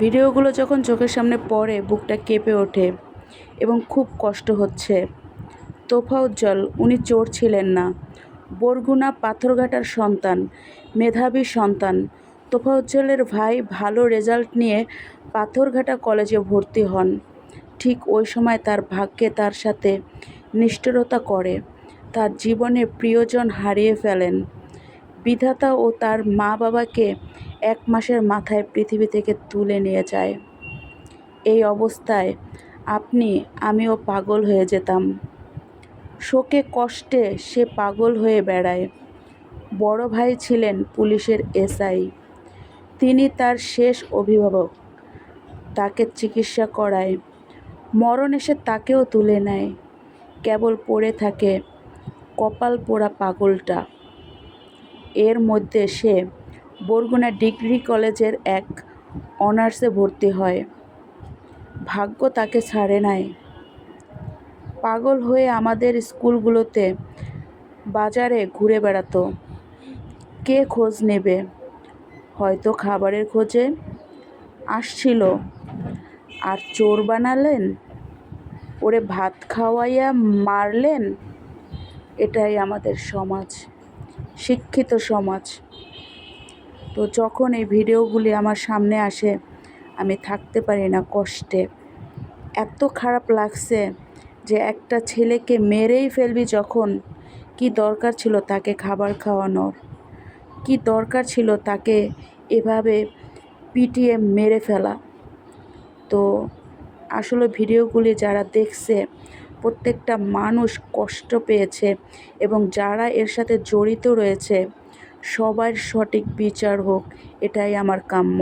ভিডিওগুলো যখন চোখের সামনে পড়ে, বুকটা কেঁপে ওঠে এবং খুব কষ্ট হচ্ছে। তোফাউজ্জ্বল উনি চোর ছিলেন না। বরগুনা পাথরঘাটার সন্তান, মেধাবী সন্তান। তোফাউজ্জ্বলের ভাই ভালো রেজাল্ট নিয়ে পাথরঘাটা কলেজে ভর্তি হন। ঠিক ওই সময় তার ভাগ্যে তার সাথে নিষ্ঠুরতা করে। তার জীবনে প্রিয়জন হারিয়ে ফেলেন। বিধাতা ও তার মা বাবাকে এক মাসের মাথায় পৃথিবী থেকে তুলে নিয়ে যায়। এই অবস্থায় আপনি, আমিও পাগল হয়ে যেতাম। শোকে কষ্টে সে পাগল হয়ে বেড়ায়। বড় ভাই ছিলেন পুলিশের এসআই। তিনি তার শেষ অভিভাবক। তাকে চিকিৎসা করায়। মরণ এসে তাকেও তুলে নেয়। কেবল পড়ে থাকে কপাল পোড়া পাগলটা। এর মধ্যে সে বরগুনা ডিগ্রি কলেজের এক অনার্সে ভর্তি হয়। ভাগ্য তাকে ছাড়ে নাই। পাগল হয়ে আমাদের স্কুলগুলোতে বাজারে ঘুরে বেড়াতো। কে খোঁজ নেবে? হয়তো খাবারের খোঁজে আসছিল। আর চোর বানালেন? ওরে ভাত খাওয়াইয়া মারলেন? এটাই আমাদের সমাজ, শিক্ষিত সমাজ। তো যখন এই ভিডিওগুলি আমার সামনে আসে, আমি থাকতে পারি না কষ্টে। এত খারাপ লাগছে যে একটা ছেলেকে মেরেই ফেলবি যখন কি দরকার ছিল তাকে খাবার খাওয়ানোর? কি দরকার ছিল তাকে এভাবে পিটিয়ে মেরে ফেলা? তো আসলে ভিডিওগুলি যারা দেখছে, প্রত্যেকটা মানুষ কষ্ট পেয়েছে এবং যারা এর সাথে জড়িত রয়েছে সবার সঠিক বিচার হোক এটাই আমার কাম্য।